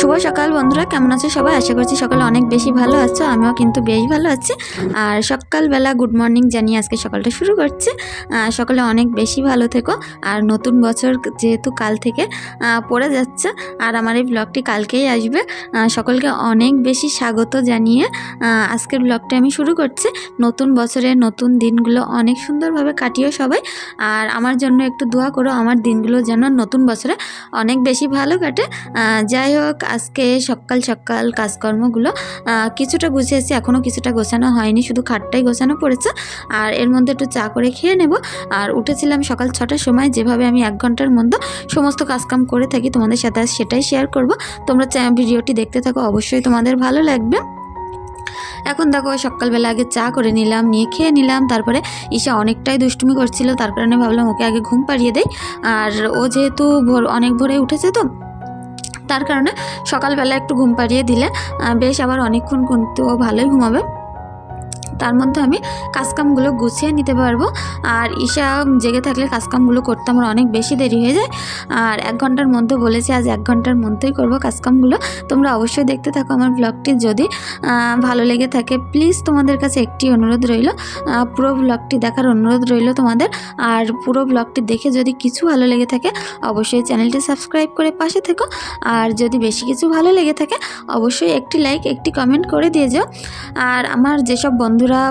শুভ সকাল বন্ধুরা, কেমন আছো সবাই? আশা করছি সকালে অনেক বেশি ভালো আছো, আমিও কিন্তু বেশ ভালো আছি। আর সকালবেলা গুড মর্নিং জানিয়ে আজকে সকালটা শুরু করছি। সকালে অনেক বেশি ভালো থেকো। আর নতুন বছর যেহেতু কাল থেকে পড়ে যাচ্ছে, আর আমার এই ব্লগটি কালকেই আসবে। সকলকে অনেক বেশি স্বাগত জানিয়ে আজকের ব্লগটি আমি শুরু করছি। নতুন বছরের নতুন দিনগুলো অনেক সুন্দরভাবে কাটিও সবাই। আর আমার জন্য একটু দোয়া করো, আমার দিনগুলো যেন নতুন বছরে অনেক বেশি ভালো কাটে। যাই হোক আজকে সকাল সকাল কাজকর্মগুলো কিছুটা গুছিয়েছি এখনও কিছুটা গোছানো হয়নি, শুধু খাটটাই গোছানো পড়েছে। আর এর মধ্যে একটু চা করে খেয়ে নেব। আর উঠেছিলাম সকাল ছটার সময়, যেভাবে আমি এক ঘণ্টার মধ্যে সমস্ত কাজকাম করে থাকি, তোমাদের সাথে সেটাই শেয়ার করব। তোমরা ভিডিওটি দেখতে থাকো, অবশ্যই তোমাদের ভালো লাগবে। এখন দেখো, সকালবেলা আগে চা করে নিলাম, নিয়ে খেয়ে নিলাম, তারপরে ঈশা অনেকটাই দুষ্টুমি করছিল, তার কারণে ভাবলাম ওকে আগে ঘুম পাড়িয়ে দেয় আর ও যেহেতু ভোর, অনেক ভোরে উঠেছে তো তার কারণে সকালবেলা একটু ঘুম পাড়িয়ে দিলে বেশ আবার অনেকক্ষণ কিন্তু ভালোই ঘুমাবে। তার মধ্যে আমি কাজকামগুলো গুছিয়ে নিতে পারব। আর ঈশা জেগে থাকলে কাজকামগুলো করতে আমার অনেক বেশি দেরি হয়ে যায়। আর এক ঘণ্টার মধ্যে বলেছি, আজ এক ঘণ্টার মধ্যেই করব কাজকামগুলো। তোমরা অবশ্যই দেখতে থাকো আমার ব্লগটি যদি ভালো লেগে থাকে। প্লিজ তোমাদের কাছে একটি অনুরোধ রইল পুরো ব্লগটি দেখার অনুরোধ রইল তোমাদের। আর পুরো ব্লগটি দেখে যদি কিছু ভালো লেগে থাকে, অবশ্যই চ্যানেলটি সাবস্ক্রাইব করে পাশে থেকো। আর যদি বেশি কিছু ভালো লেগে থাকে, অবশ্যই একটি লাইক একটি কমেন্ট করে দিয়ে যাও। আর আমার যেসব বন্ধুরা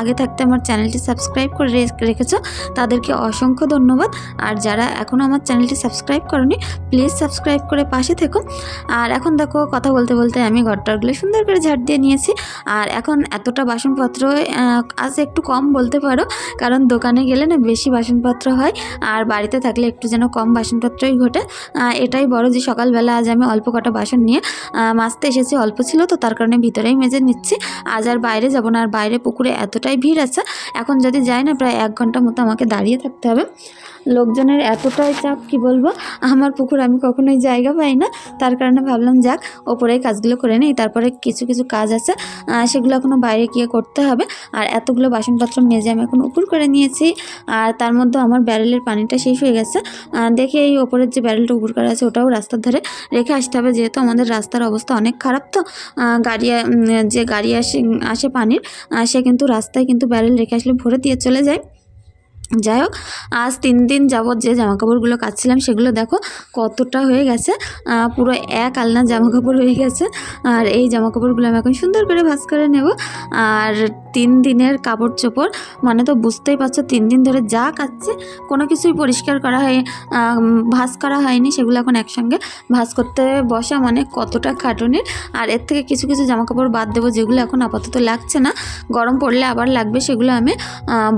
আগে থাকতে আমার চ্যানেলটি সাবস্ক্রাইব করে রেখেছো, তাদেরকে অসংখ্য ধন্যবাদ। আর যারা এখনও আমার চ্যানেলটি সাবস্ক্রাইব করনি, প্লিজ সাবস্ক্রাইব করে পাশে থেকো। আর এখন দেখো, কথা বলতে বলতে আমি ঘরটারগুলো সুন্দর করে ঝাড় দিয়ে নিয়েছি। আর এখন এতটা বাসনপত্র আজ একটু কম বলতে পারো, কারণ দোকানে গেলে না বেশি বাসনপত্র হয়। আর বাড়িতে থাকলে একটু যেন কম বাসনপত্রই ঘটে। এটাই বড় যে সকালবেলা আজ আমি অল্প কটা বাসন নিয়ে মাজতে এসেছি, অল্প ছিল তো, তার কারণে ভিতরেই মেজে নিচ্ছি। আজ আর বাইরে যাব না, আর বাইরে পুকুরে এতটাই ভিড় আছে, এখন যদি যাই না প্রায় এক ঘণ্টা মতো আমাকে দাঁড়িয়ে থাকতে হবে। লোকজনের এতটাই চাপ, কি বলব? আমার পুকুর আমি কখনোই জায়গা পাই না। তার কারণে ভাবলাম, যাক, ওপরে কাজগুলো করে নিই। তারপরে কিছু কিছু কাজ আছে। সেগুলো এখনও বাইরে গিয়ে করতে হবে। আর এতগুলো বাসনপত্র মেজে আমি এখন উপর করে নিয়েছি। আর তার মধ্যে আমার ব্যারেলের পানিটা শেষ হয়ে গেছে। দেখে এই ওপরের যে ব্যারেলটা উপর করা আছে, ওটাও রাস্তার ধারে রেখে আসতে হবে। যেহেতু আমাদের রাস্তার অবস্থা অনেক খারাপ তো গাড়ি যে গাড়ি আসে আসে পানির সে কিন্তু রাস্তায় কিন্তু ব্যারেল রেখে আসলে ভরে দিয়ে চলে যায়। যাই হোক, আজ তিন দিন যাবৎ যে জামা কাপড়গুলো কাচ্ছিলাম সেগুলো দেখো কতটা হয়ে গেছে। পুরো এক আলনা জামা কাপড় হয়ে গেছে। আর এই জামা কাপড়গুলো আমি এখন সুন্দর করে ভাস করে নেব। আর তিন দিনের কাপড় চোপড় মানে তো বুঝতেই পারছ, তিন দিন ধরে যা কাচ্ছে কোনো কিছুই পরিষ্কার করা হয় ভাঁজ করা হয়নি, সেগুলো এখন একসঙ্গে ভাঁজ করতে বসা মানে কতটা খাটুনির আর এর থেকে কিছু কিছু জামা কাপড় বাদ দেবো, যেগুলো এখন আপাতত লাগছে না। গরম পড়লে আবার লাগবে, সেগুলো আমি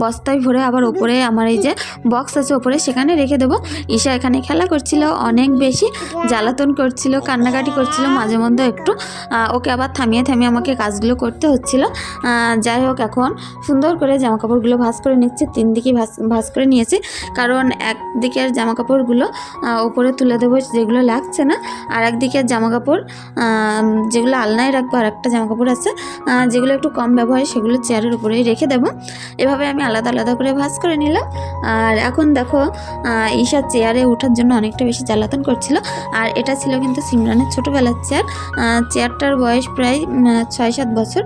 বস্তায় ভরে আবার ওপরে আমার এই যে বক্স আছে ওপরে সেখানে রেখে দেবো। ঈশা এখানে খেলা করছিল অনেক বেশি, জ্বালাতন করছিল, কান্নাকাটি করছিল, মাঝে মধ্যে একটু ওকে আবার থামিয়ে থামিয়ে আমাকে কাজগুলো করতে হচ্ছিল। যাই হোক এখন সুন্দর করে জামা কাপড়গুলো ভাঁজ করে নিচ্ছি। তিন দিকেই ভাঁজ ভাঁজ করে নিয়েছি। কারণ একদিকের জামা কাপড়গুলো ওপরে তুলে দেবো যেগুলো লাগছে না, আর একদিকের জামা কাপড় যেগুলো আলনায় রাখব, আর একটা জামা কাপড় আছে যেগুলো একটু কম ব্যবহার, সেগুলো চেয়ারের উপরেই রেখে দেবো। এভাবে আমি আলাদা আলাদা করে ভাঁজ করে নিলাম। আর এখন দেখো ঈশা চেয়ারে ওঠার জন্য অনেকটা বেশি জ্বালাতন করছিল। আর এটা ছিল কিন্তু সিমরানের ছোটোবেলার চেয়ার। চেয়ারটার বয়স প্রায় ছয়, সাত বছর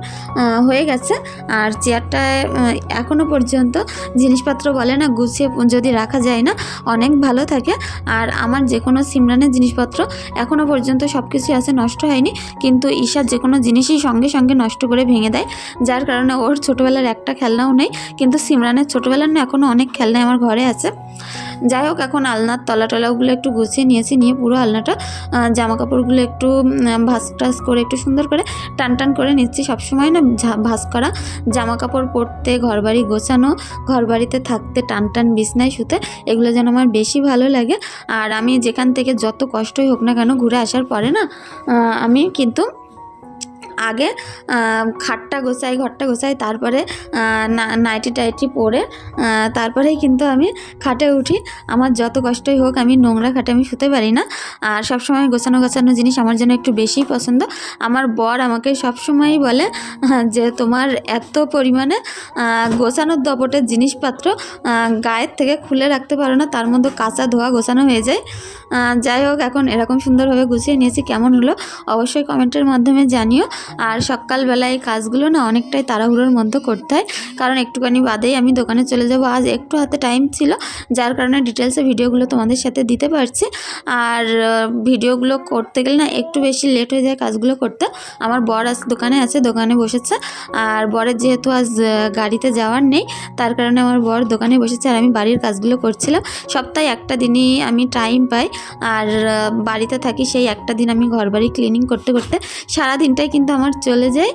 হয়ে গেছে। আর চেয়ারটায় আহ, এখনও পর্যন্ত জিনিসপত্র বলে না গুছিয়ে যদি রাখা যায় না অনেক ভালো থাকে। আর আমার যে কোনো সিমরানের জিনিসপত্র এখনও পর্যন্ত সব কিছুই আছে নষ্ট হয়নি। কিন্তু ঈশার যে কোনো জিনিসই সঙ্গে সঙ্গে নষ্ট করে ভেঙে দেয়। যার কারণে ওর ছোটোবেলার একটা খেলনাও নেই। কিন্তু সিমরানের ছোটোবেলার না এখনও অনেক খেলনা আমার ঘরে আছে। যাই হোক, এখন আলনার তলা টলাগুলো একটু গুছিয়ে নিয়েছি, নিয়ে পুরো আলনাটা জামা কাপড়গুলো একটু ভাস টাস করে একটু সুন্দর করে টান টান করে নিচ্ছি। সবসময় না ভাঁজ করা। জামা কাপড় পরতে, ঘরবাড়ি গোছানো, ঘরবাড়িতে থাকতে টান টান বিছনায় শুতে, এগুলো যেন আমার বেশি ভালো লাগে। আর আমি যেখান থেকে যত কষ্টই হোক না কেন ঘুরে আসার পরে না আমি কিন্তু আগে খাটটা গোছাই, ঘরটা গোছাই, তারপরে নাইটি টাইটি পরে তারপরেই কিন্তু আমি খাটে উঠি। আমার যত কষ্টই হোক, আমি নোংরা খাটে আমি শুতে পারি না। আর সবসময় গোছানো গোছানো জিনিস আমার জন্য একটু বেশিই পছন্দ। আমার বর আমাকে সবসময়ই বলে, যে তোমার এত পরিমাণে গোছানোর দপটের জিনিসপত্র গায়ের থেকে খুলে রাখতে পারো না, তার মধ্যে কাঁচা ধোয়া গোছানো হয়ে যায়। যাই হোক, এখন এরকম সুন্দরভাবে গুছিয়ে নিয়েছি, কেমন হলো অবশ্যই কমেন্টের মাধ্যমে জানিও। আর সকালবেলা এই কাজগুলো না অনেকটাই তাড়াহুড়োর মধ্যে করতে হয়। কারণ একটুখানি বাদেই আমি দোকানে চলে যাব। আজ একটু হাতে টাইম ছিল, যার কারণে ডিটেলসে ভিডিওগুলো তোমাদের সাথে দিতে পারছি। আর ভিডিওগুলো করতে গেলে না একটু বেশি লেট হয়ে যায় কাজগুলো করতে। আমার বর আজ দোকানে আছে, দোকানে বসেছে। আর বরের যেহেতু আজ গাড়িতে যাওয়ার নেই, তার কারণে আমার বর দোকানে বসেছে আর আমি বাড়ির কাজগুলো করছিলাম। সপ্তাহে একটা দিনই আমি টাইম পাই। আর বাড়িতে থাকি সেই একটা দিন আমি ঘর বাড়ি ক্লিনিং করতে করতে সারা দিনটাই কিন্তু আমার চলে যায়।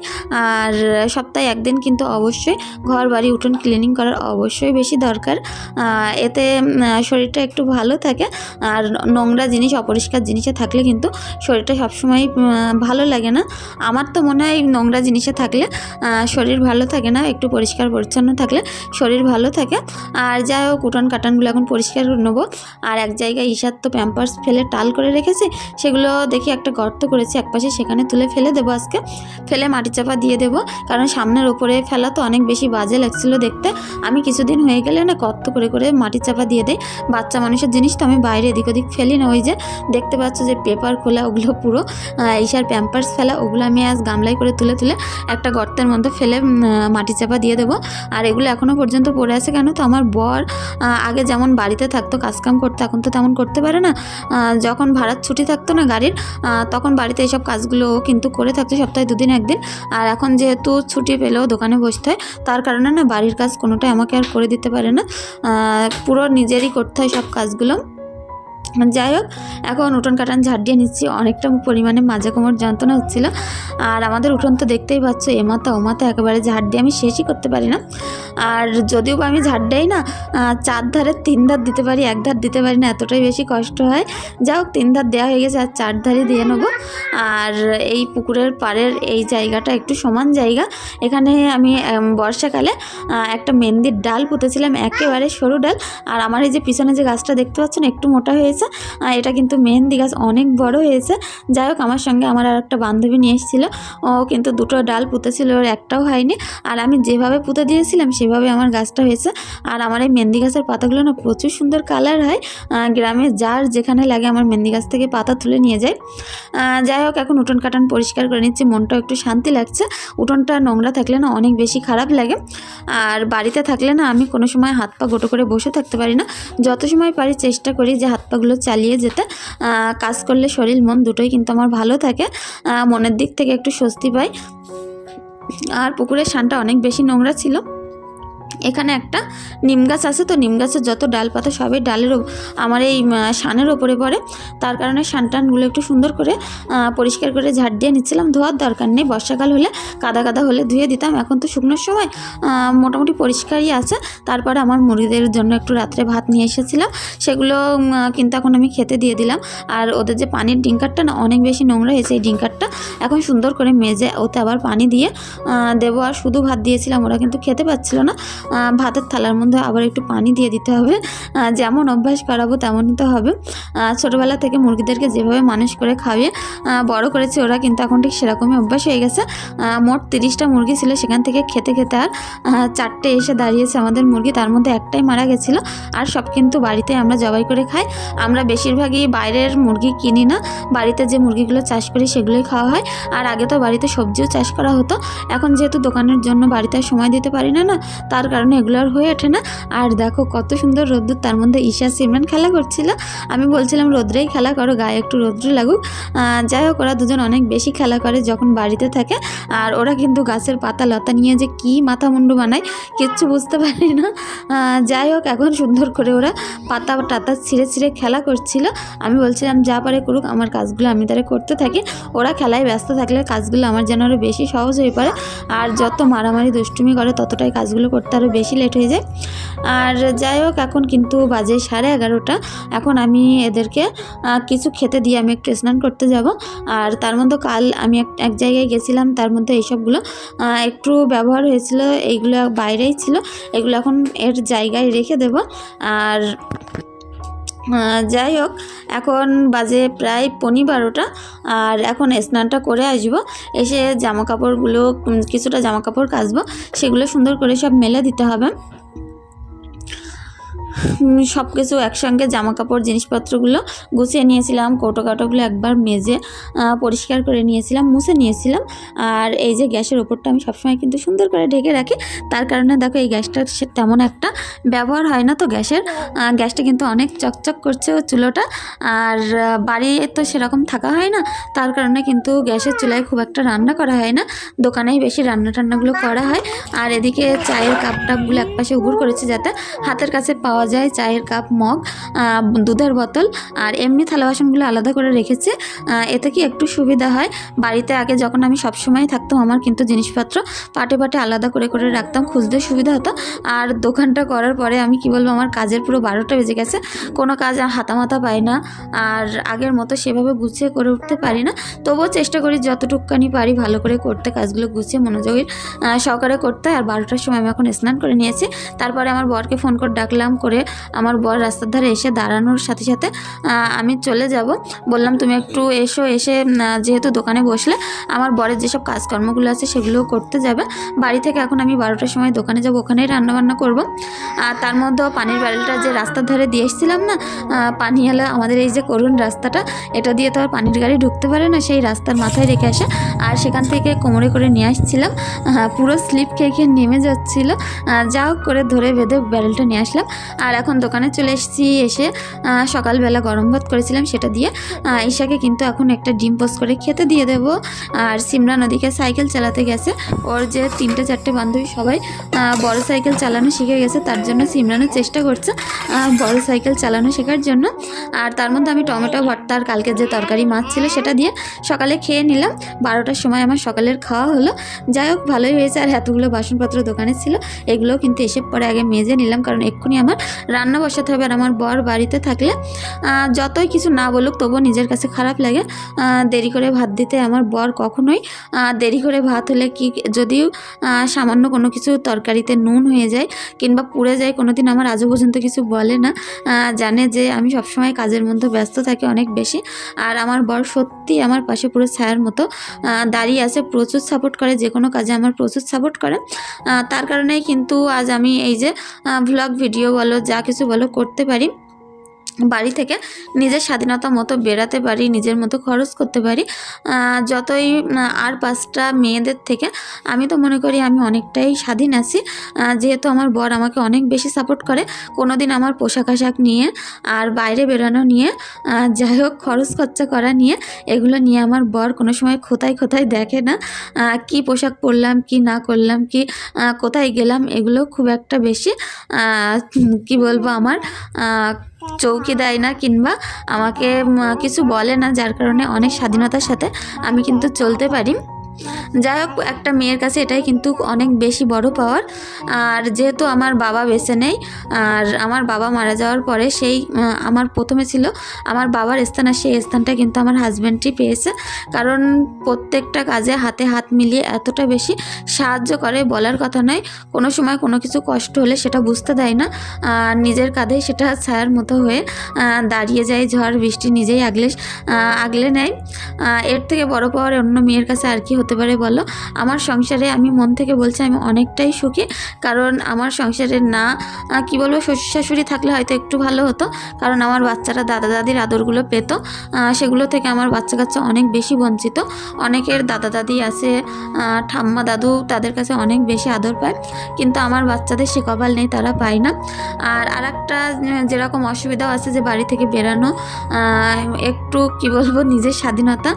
আর সপ্তাহে একদিন কিন্তু অবশ্যই ঘর, বাড়ি, উঠোন ক্লিনিং করার অবশ্যই বেশি দরকার। এতে শরীরটা একটু ভালো থাকে। আর নোংরা জিনিস, অপরিষ্কার জিনিসে থাকলে কিন্তু শরীরটা সবসময় ভালো লাগে না। আমার তো মনে হয় নোংরা জিনিসে থাকলে শরীর ভালো থাকে না, একটু পরিষ্কার পরিচ্ছন্ন থাকলে শরীর ভালো থাকে। আর যাই হোক, উঠোন কাটানগুলো এখন পরিষ্কার করে নেব। আর এক জায়গায় ঈশার তো প্যাম্পার্স ফেলে টাল করে রেখেছে। সেগুলো দেখি একটা গর্ত করেছি, একপাশে সেখানে তুলে ফেলে দেবো আজকে। ফেলে মাটি চাপা দিয়ে দেবো। কারণ সামনের ওপরে ফেলা তো অনেক বেশি বাজে লাগছিল দেখতে। আমি কিছুদিন হয়ে গেলে না গর্ত করে করে মাটি চাপা দিয়ে দেই। বাচ্চা মানুষের জিনিস তো আমি বাইরে এদিক ওদিক ফেলি না। ওই যে দেখতে পাচ্ছ যে পেপার খোলা, ওগুলো পুরো ঈশার প্যাম্পার্স ফেলা, ওগুলো আমি আজ গামলায় করে তুলে তুলে একটা গর্তের মধ্যে ফেলে মাটি চাপা দিয়ে দেবো। আর এগুলো এখনও পর্যন্ত পড়ে আছে কেন তো আমার বর আগে যেমন বাড়িতে থাকতো, কাজকাম করতো, এখন তো তেমন করতে পারে না। যখন ভাড়ার ছুটি থাকতো না গাড়ির তখন বাড়িতে এইসব কাজগুলো কিন্তু করে থাকতো, সপ্তাহে দুদিন একদিন। আর এখন যেহেতু ছুটি পেলেও দোকানে বসতে হয়, তার কারণে না বাড়ির কাজ কোনোটাই আমাকে আর করে দিতে পারে না। পুরো নিজেরই করতে হয় সব কাজগুলো। যাই হোক, এখন উঠোন কাটান ঝাড় দিয়ে নিচ্ছি। অনেকটা পরিমাণে মাজা কোমর যন্ত্রণা হচ্ছিল। আর আমাদের উঠোন তো দেখতেই পাচ্ছ এমাতা মাথা একেবারে ঝাড় দিয়ে আমি শেষই করতে পারি না। আর যদিও বা আমি ঝাড় দেই না চার ধারে তিন ধার দিতে পারি, এক ধার দিতে পারি না, এতটাই বেশি কষ্ট হয়। যা হোক, তিন ধার দেওয়া হয়ে গেছে, আর চার ধারই দিয়ে নেব। আর এই পুকুরের পাড়ের এই জায়গাটা একটু সমান জায়গা। এখানে আমি বর্ষাকালে একটা মেহেন্দির ডাল পুঁতেছিলাম, একেবারে সরু ডাল। আর আমার এই যে পিছনে যে গাছটা দেখতে পাচ্ছেন একটু মোটা হয়েছে। আহ, এটা কিন্তু মেহেন্দি গাছ অনেক বড় হয়েছে। যাই হোক আমার সঙ্গে আমার আর একটা বান্ধবী নিয়ে এসেছিল। ও কিন্তু দুটো ডাল পুঁতেছিল ওর একটাও হয়নি। আর আমি যেভাবে পুঁতে দিয়েছিলাম সেভাবে আমার গাছটা হয়েছে। আর আমার এই মেহেন্দি গাছের পাতাগুলো না প্রচুর সুন্দর কালার হয়। গ্রামে যার যেখানে লাগে আমার মেহেন্দি গাছ থেকে পাতা তুলে নিয়ে যায়। যাই হোক এখন উঠোন কাটান পরিষ্কার করে নিচ্ছি। মনটাও একটু শান্তি লাগছে। উঠোনটা নোংরা থাকলে না অনেক বেশি খারাপ লাগে। আর বাড়িতে থাকলে না আমি কোনো সময় হাত পা গোটো করে বসে থাকতে পারি না। যত সময় পারি চেষ্টা করি যে হাত পাগুলো চালিয়ে যেতে কাজ করলে শরীর, মন দুটোই কিন্তু আমার ভালো থাকে মনের দিক থেকে একটু স্বস্তি পাই। আর পুকুরের শানটা অনেক বেশি নোংরা ছিল। এখানে একটা নিম গাছ আছে, তো নিম গাছের যত ডালপাতা সবই ডালের আমার এই শানের ওপরে পড়ে। তার কারণে শান টানগুলো একটু সুন্দর করে পরিষ্কার করে ঝাড় দিয়ে নিচ্ছিলাম। ধোয়ার দরকার নেই, বর্ষাকাল হলে কাদা কাদা হলে ধুয়ে দিতাম। এখন তো শুকনোর সময় মোটামুটি পরিষ্কারই আছে। তারপরে আমার মুরগিদের জন্য একটু রাত্রে ভাত নিয়ে এসেছিলাম। সেগুলো কিন্তু এখন আমি খেতে দিয়ে দিলাম। আর ওদের যে পানির ডিঙ্কারটা না, অনেক বেশি নোংরা হয়েছে এই ডিঙ্কারটা। এখন সুন্দর করে মেজে ওতে আবার পানি দিয়ে দেবো। আর শুধু ভাত দিয়েছিলাম, ওরা কিন্তু খেতে পাচ্ছিল না। ভাতের থালার মধ্যে আবার একটু পানি দিয়ে দিতে হবে। যেমন অভ্যাস করাবো তেমনই তো হবে। ছোটোবেলা থেকে মুরগিদেরকে যেভাবে মানুষ করে খাইয়ে বড় করেছে ওরা কিন্তু এখন ঠিক সেরকমই অভ্যাস হয়ে গেছে। মোট তিরিশটা মুরগি ছিল সেখান থেকে খেতে খেতে আর চারটে এসে দাঁড়িয়েছে আমাদের মুরগি। তার মধ্যে একটাই মারা গেছিল আর সব কিন্তু বাড়িতে আমরা জবাই করে খাই। আমরা বেশিরভাগই বাইরের মুরগি কিনি না, বাড়িতে যে মুরগিগুলো চাষ করি সেগুলোই খাওয়া হয়। আর আগে তো বাড়িতে সবজিও চাষ করা হতো। এখন যেহেতু দোকানের জন্য বাড়িতে সময় দিতে পারি না না, তার কারণে এগুলো আর হয়ে ওঠে না। আর দেখো কত সুন্দর রোদ্দুর, তার মধ্যে ঈশা সিমরান খেলা করছিল। আমি বলছিলাম, রোদ্রেই খেলা করো, গায়ে একটু রোদ্র লাগুক। যাই হোক, ওরা দুজন অনেক বেশি খেলা করে যখন বাড়িতে থাকে। আর ওরা কিন্তু গাছের পাতা লতা নিয়ে যে কী মাথা মুন্ডু বানায়, কিচ্ছু বুঝতে পারি না। যাই হোক, এখন সুন্দর করে ওরা পাতা টাতা ছিঁড়ে ছিঁড়ে খেলা করছিল। আমি বলছিলাম, যা পারে করুক, আমার কাজগুলো আমি তারা করতে থাকি। ওরা খেলায় ব্যস্ত থাকলে কাজগুলো আমার যেন আরও বেশি সহজ হয়ে পড়ে। আর যত মারামারি দুষ্টুমি করে, ততটাই কাজগুলো করতে আরও বেশি লেট হয়ে যায়। আর যাই হোক, এখন কিন্তু বাজে সাড়ে এগারোটা। এখন আমি এদেরকে কিছু খেতে দিয়ে আমি একটু স্নান করতে যাব। আর তার মধ্যে কাল আমি এক জায়গায় গেছিলাম, তার মধ্যে এইসবগুলো একটু ব্যবহার হয়েছিল, এইগুলো বাইরেই ছিল। এগুলো এখন এর জায়গায় রেখে দেব। আর যাই হোক, এখন বাজে প্রায় পনি বারোটা, আর এখন স্নানটা করে আসব। এসে জামা কাপড়গুলো কিছুটা জামা কাপড় কাচবো, সেগুলো সুন্দর করে সব মেলে দিতে হবে। সব কিছু একসঙ্গে জামা কাপড় জিনিসপত্রগুলো গুছিয়ে নিয়েছিলাম কৌটো কাটোগুলো একবার মেজে পরিষ্কার করে নিয়েছিলাম, মুছে নিয়েছিলাম। আর এই যে গ্যাসের ওপরটা আমি সবসময় কিন্তু সুন্দর করে ঢেকে রাখি। তার কারণে দেখো এই গ্যাসটা তেমন একটা ব্যবহার হয় না তো গ্যাসের। গ্যাসটা কিন্তু অনেক চকচক করছে চুলোটা। আর বাড়ি তো সেরকম থাকা হয় না। তার কারণে কিন্তু গ্যাসের চুলায় খুব একটা রান্না করা হয় না। দোকানেই বেশি রান্না টান্নাগুলো করা হয়। আর এদিকে চায়ের কাপ টাপগুলো একপাশে উগুর করেছে যাতে হাতের কাছে পাওয়া যায় চায়ের কাপ মগ দুধের বোতল আর এমনি থালা বাসনগুলো আলাদা করে রেখেছে। এতে কি একটু সুবিধা হয়? বাড়িতে আগে যখন আমি সবসময় থাকতাম আমার কিন্তু জিনিসপত্র পাটে পাটে আলাদা করে করে রাখতাম খুঁজতে সুবিধা হতো। আর দোকানটা করার পরে আমি কি বলব আমার কাজের পুরো বারোটা বেজে গেছে। কোনো কাজ আর হাতামাতা পাই না। আর আগের মতো সেভাবে গুছিয়ে করে উঠতে পারি না। তবুও চেষ্টা করি যতটুকুখানি পারি ভালো করে করতে কাজগুলো গুছিয়ে মনোযোগের আহ, সহকারে করতে। আর বারোটার সময় আমি এখন স্নান করে নিয়েছি। তারপরে আমার বরকে ফোন করে ডাকলাম করে আমার বর রাস্তার ধারে এসে দাঁড়ানোর সাথে সাথে আমি চলে যাব। বললাম, তুমি একটু এসো, এসে যেহেতু দোকানে বসলে, আমার বরের যেসব কাজকর্মগুলো আছে সেগুলোও করতে যাবে। বাড়ি থেকে এখন আমি বারোটার সময় দোকানে যাব, ওখানেই রান্নাবান্না করব। আর তার মধ্যেও পানির ব্যারেলটা যে রাস্তার ধারে দিয়ে এসেছিলাম না পানি এলে আমাদের এই যে করুণ রাস্তাটা, এটা দিয়ে তো আর পানির গাড়ি ঢুকতে পারে না, সেই রাস্তার মাথায় রেখে আসে। আর সেখান থেকে কোমরে করে নিয়ে আসছিলাম পুরো স্লিপ খেয়ে খেয়ে নেমে যাচ্ছিল। যা হোক করে ধরে বেঁধে ব্যারেলটা নিয়ে আসলাম। আর এখন দোকানে চলে এসেছি, এসে সকালবেলা গরম ভাত করেছিলাম সেটা দিয়ে ঈশাকে কিন্তু এখন একটা ডিম পোস্ট করে খেতে দিয়ে দেব। আর সিমরা নদীকে সাইকেল চালাতে গেছে। ওর যে তিনটে, চারটে বান্ধবী সবাই বড় সাইকেল চালানো শিখে গেছে, তার জন্য সিমরানোর চেষ্টা করছে বড় সাইকেল চালানো শেখার জন্য। আর তার মধ্যে আমি টমেটো, ভর্তা আর কালকে যে তরকারি মাছ ছিল সেটা দিয়ে সকালে খেয়ে নিলাম। বারোটার সময় আমার সকালের খাওয়া হলো। যাই হোক, ভালোই হয়েছে। আর এতগুলো বাসনপত্র দোকানে ছিল, এগুলোও কিন্তু এসে পরে আগে মেজে নিলাম। কারণ এক্ষুনি আমার রান্না বসাতে হবে আর আমার বর বাড়িতে থাকলে যতই কিছু না বলুক তবুও নিজের কাছে খারাপ লাগে। দেরি করে ভাত দিতে আমার বর কখনোই দেরি করে ভাত হলে কি যদিও সামান্য কোনো কিছু তরকারিতে নুন হয়ে যায় কিংবা পুড়ে যায় কোনো দিন আমার আজও পর্যন্ত কিছু বলে না। জানে যে আমি সবসময় কাজের মধ্যে ব্যস্ত থাকি অনেক বেশি আর আমার বর সত্যি আমার পাশে পুরো ছায়ার মতো দাঁড়িয়ে আছে, প্রচুর সাপোর্ট করে, যে কোনো কাজে আমার প্রচুর সাপোর্ট করে। তার কারণেই কিন্তু আজ আমি এই যে ভ্লগ ভিডিও বলো যা কিছু বলো করতে পারি। বাড়ি থেকে নিজের স্বাধীনতা মতো বেড়াতে পারি, নিজের মতো খরচ করতে পারি যতই আর পাঁচটা মেয়েদের থেকে আমি তো মনে করি আমি অনেকটাই স্বাধীন আছি। যেহেতু আমার বর আমাকে অনেক বেশি সাপোর্ট করে কোনো দিন আমার পোশাক আশাক নিয়ে আর বাইরে বেরোনো নিয়ে যাই হোক খরচ খরচা করা নিয়ে, এগুলো নিয়ে আমার বর কোনো সময় খোতায় খোতায় দেখে না। কি পোশাক পরলাম, কি না করলাম, কি কোথায় গেলাম, এগুলো খুব একটা বেশি কি বলব আমার চৌকি দেয় না কিংবা আমাকে কিছু বলে না, যার কারণে অনেক স্বাধীনতার সাথে আমি কিন্তু চলতে পারি। যাই হোক, একটা মেয়ের কাছে এটাই কিন্তু অনেক বেশি বড় পাওয়ার। আর যেহেতু আমার বাবা বেঁচে নেই, আর আমার বাবা মারা যাওয়ার পরে সেই আমার প্রথমে ছিল, আমার বাবার স্থান আর সেই স্থানটা কিন্তু আমার হাজব্যান্ডই পেয়েছে। কারণ প্রত্যেকটা কাজে হাতে হাত মিলিয়ে এতটা বেশি সাহায্য করে বলার কথা নয়। কোনো সময় কোনো কিছু কষ্ট হলে সেটা বুঝতে দেয় না। নিজের কাঁধে সেটা ছায়ার মতো হয়ে দাঁড়িয়ে যায়, ঝড়, বৃষ্টি নিজেই আগলে আগলে নেয়। এর থেকে বড় পাওয়ার অন্য মেয়ের কাছে আর কি হতে পারে বলো? আমার সংসারে আমি মন থেকে বলছি আমি অনেকটাই সুখী। কারণ আমার সংসারে না কি বলব শ্বশুর শাশুড়ি থাকলে হয়তো একটু ভালো হতো। কারণ আমার বাচ্চারা দাদা দাদির আদরগুলো পেত। সেগুলো থেকে আমার বাচ্চা কাচ্চা অনেক বেশি বঞ্চিত। অনেকের দাদা দাদি আছে ঠাম্মা দাদু তাদের কাছে অনেক বেশি আদর পায়। কিন্তু আমার বাচ্চাদের সে কপাল নেই তারা পায় না। আর আরেকটা উম, যেরকম অসুবিধাও আছে যে বাড়ি থেকে বেরানো একটু কি বলব নিজের স্বাধীনতা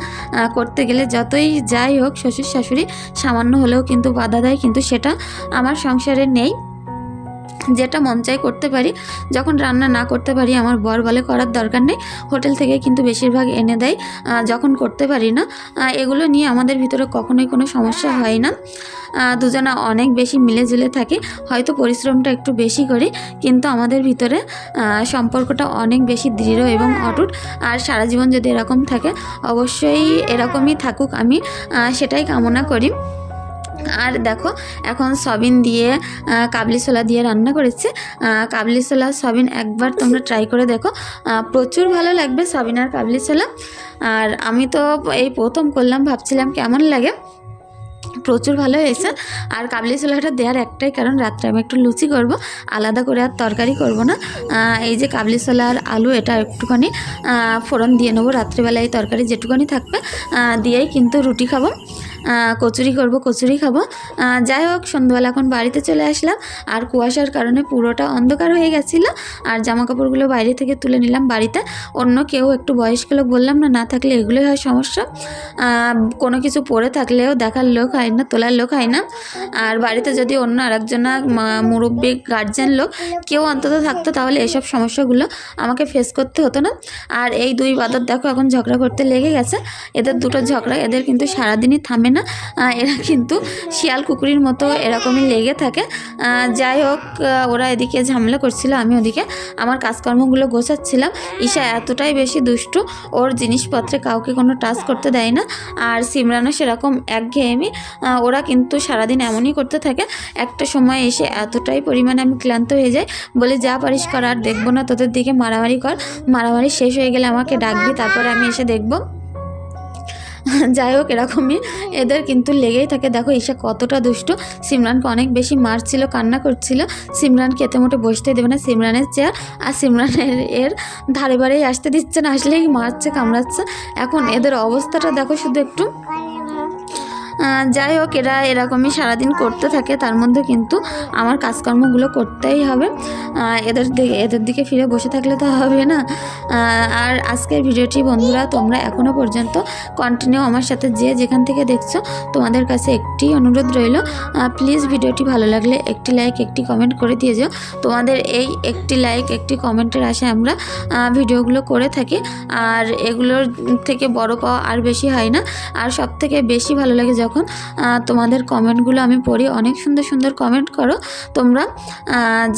করতে গেলে যতই যাই হোক শ্বশুর শাশুড়ি সামান্য হলেও কিন্তু বাধা দেয় কিন্তু সেটা আমার সংসারে নেই। যেটা মন চাই করতে পারি। যখন রান্না না করতে পারি, আমার বর বলে করার দরকার নেই। হোটেল থেকে কিন্তু বেশিরভাগ এনে দেয় যখন করতে পারি না। এগুলো নিয়ে আমাদের ভিতরে কখনোই কোনো সমস্যা হয় না। দুজনা অনেক বেশি মিলেজুলে থাকে, হয়তো পরিশ্রমটা একটু বেশি করি, কিন্তু আমাদের ভিতরে সম্পর্কটা অনেক বেশি দৃঢ় এবং অটুট। আর সারা জীবন যদি এরকম থাকে, অবশ্যই এরকমই থাকুক আমি সেটাই কামনা করি। আর দেখো, এখন সবিন দিয়ে কাবলি ছোলা দিয়ে রান্না করেছে। কাবলি ছোলা, সবিন একবার তোমরা ট্রাই করে দেখো। প্রচুর ভালো লাগবে সবিন আর কাবলি ছোলা। আর আমি তো এই প্রথম করলাম, ভাবছিলাম কেমন লাগে। প্রচুর ভালো হয়েছে। আর কাবলি ছোলাটা দেওয়ার একটাই কারণ, রাত্রে আমি একটু লুচি করব, আলাদা করে আর তরকারি করব না। এই যে কাবলি ছোলা আর আলু, এটা একটুখানি ফোড়ন দিয়ে নেব। রাত্রিবেলায় এই তরকারি যেটুকুনি থাকবে দিয়েই কিন্তু রুটি খাব। কচুরি করব, কচুরি খাব। যাই হোক, সন্ধ্যাবেলা এখন বাড়িতে চলে আসলাম। আর কুয়াশার কারণে পুরোটা অন্ধকার হয়ে গেছিল। আর জামা কাপড়গুলো বাইরে থেকে তুলে নিলাম বাড়িতে। অন্য কেউ একটু বয়স্ক লোক, বললাম না না থাকলে এগুলোই হয় সমস্যা। কোনো কিছু পরে থাকলেও দেখার লোক হয় না, তোলার লোক হয় না। আর বাড়িতে যদি অন্য আরেকজনা মুরব্বী গার্জেন লোক কেউ অন্তত থাকতো, তাহলে এসব সমস্যাগুলো আমাকে ফেস করতে হতো না। আর এই দুই বাদর দেখো, এখন ঝগড়া করতে লেগে গেছে। এদের দুটো ঝগড়া, এদের কিন্তু সারাদিনই থামে না? এরা কিন্তু শিয়াল কুকুরির মতো এরকমই লেগে থাকে। যাই হোক ওরা এদিকে ঝামেলা করছিল, আমি ওদিকে আমার কাজকর্মগুলো গোছাচ্ছিলাম। ঈশা এতটাই বেশি দুষ্টু, ওর জিনিসপত্রে কাউকে কোনো টাচ করতে দেয় না। আর সিমরানও সেরকম একঘেয়েমি ওরা কিন্তু সারাদিন এমনই করতে থাকে। একটা সময় এসে এতটাই পরিমাণে আমি ক্লান্ত হয়ে যাই, বলে, যা পারিস কর, আর দেখব না, তোদের দিকে মারামারি কর। মারামারি শেষ হয়ে গেলে আমাকে ডাকবি, তারপরে আমি এসে দেখব। যাই হোক এরকমই এদের কিন্তু লেগেই থাকে। দেখো ঈশা কতটা দুষ্টু। সিমরানকে অনেক বেশি মারছিল কান্না করছিল। সিমরানকে এতে মোটে বসতে দেবে না। সিমরানের চেয়ার আর সিমরানের এর ধারে বারেই আসতে দিচ্ছে না। আসলেই মারছে কামড়াচ্ছে। এখন এদের অবস্থাটা দেখো শুধু একটু যাই হোক, এরা এরকমই সারাদিন করতে থাকে। তার মধ্যে কিন্তু আমার কাজকর্মগুলো করতেই হবে। এদের এদের দিকে ফিরে বসে থাকলে তো হবে না। আর আজকের ভিডিওটি বন্ধুরা, তোমরা এখনও পর্যন্ত কন্টিনিউ আমার সাথে যে যেখান থেকে দেখছ, তোমাদের কাছে একটি অনুরোধ রইল। প্লিজ ভিডিওটি ভালো লাগলে একটি লাইক একটি কমেন্ট করে দিয়ে যাও। তোমাদের এই একটি লাইক একটি কমেন্টের আশায় আমরা ভিডিওগুলো করে থাকি। আর এগুলোর থেকে বড় পাওয়া আর বেশি হয় না। আর সব থেকে বেশি ভালো লাগে যখন আহ, তোমাদের কমেন্টগুলো আমি পড়ি। অনেক সুন্দর সুন্দর কমেন্ট করো। তোমরা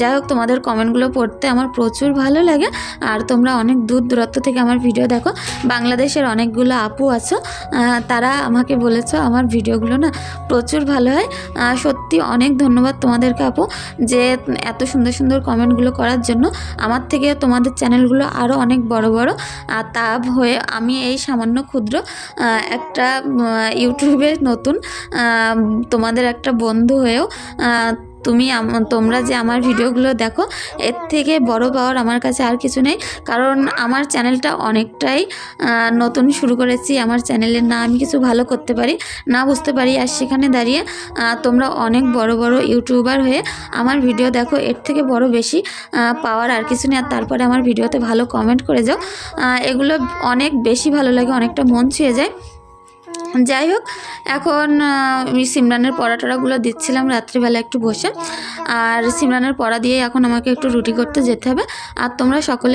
যাই হোক তোমাদের কমেন্টগুলো পড়তে আমার প্রচুর ভালো লাগে। আর তোমরা অনেক দূর দূরত্ব থেকে আমার ভিডিও দেখো। বাংলাদেশের অনেকগুলো আপু আছো তারা আমাকে বলেছ আমার ভিডিওগুলো না প্রচুর ভালো হয়। সত্যি অনেক ধন্যবাদ তোমাদেরকে আপু যে এত সুন্দর সুন্দর কমেন্টগুলো করার জন্য। আমার থেকে তোমাদের চ্যানেলগুলো আরও অনেক বড় বড়। আর তা হয়ে আমি এই সামান্য ক্ষুদ্র একটা ইউটিউবে নতুন আহ, তোমাদের একটা বন্ধু হয়েও তুমি তোমরা যে আমার ভিডিওগুলো দেখো এর থেকে বড় পাওয়ার আমার কাছে আর কিছু নেই। কারণ আমার চ্যানেলটা অনেকটাই নতুন শুরু করেছি। আমার চ্যানেলের না আমি কিছু ভালো করতে পারি না বুঝতে পারি। আর সেখানে দাঁড়িয়ে তোমরা অনেক বড় বড় ইউটিউবার হয়ে আমার ভিডিও দেখো। এর থেকে বড় বেশি পাওয়ার আর কিছু নেই। আর তারপরে আমার ভিডিওতে ভালো কমেন্ট করে যাও। এগুলো অনেক বেশি ভালো লাগে অনেকটা মন ছুঁয়ে যায়। যাই হোক, এখন আমি সিমরানের পড়া টড়াগুলো দিচ্ছিলাম রাত্রিবেলা একটু বসে। আর সিমরানের পড়া দিয়ে এখন আমাকে একটু রুটি করতে যেতে হবে। আর তোমরা সকলে